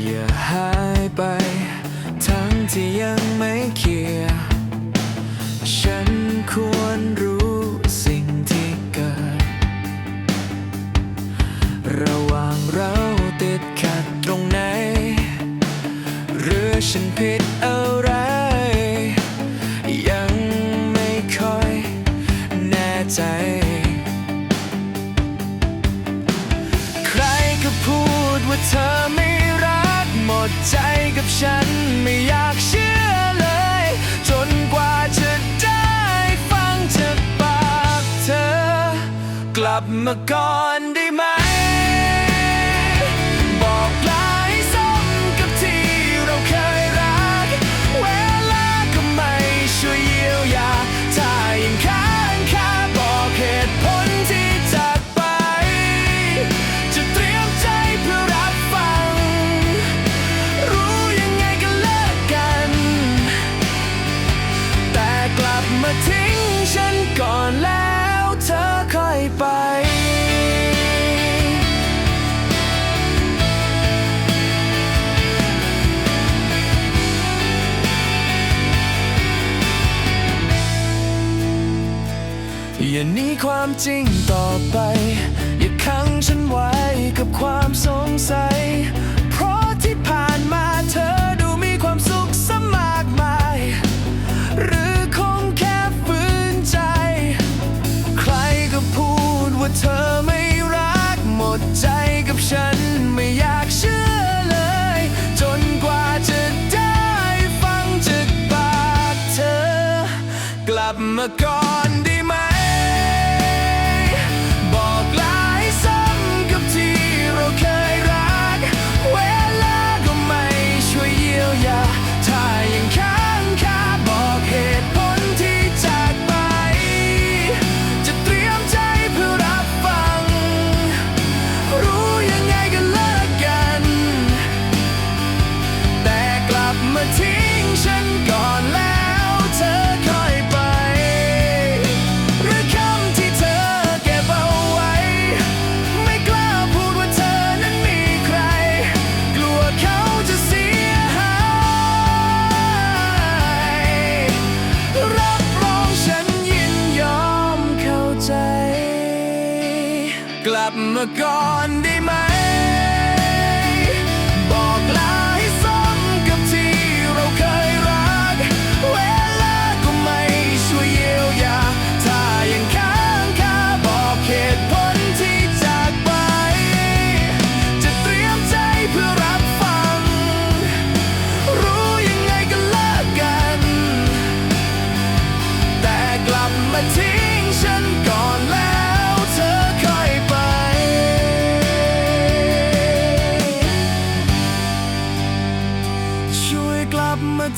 อย่าหายไป ทั้งที่ยังไม่เคลียร์ฉันควรรู้สิ่งที่เกิด ระหว่างเราติดขัดตรงไหน หรือฉันผิดอะไร ยังไม่ค่อยแน่ใจ ใครก็พูดว่าเธอไม่ หมดใจกับฉันไม่อยากเชื่อเลย จนกว่าจะได้ฟังจากปากเธอ กลับมาก่อน ทิ้งฉันก่อนแล้วเธอค่อยไป อย่าหนีความจริงต่อไป อย่าขังฉันไว้กับความสงสัย เธอไม่รักหมดใจกับฉันไม่อยากเชื่อเลย จนกว่าจะได้ฟังจากปากเธอกลับมาก่อน กลับ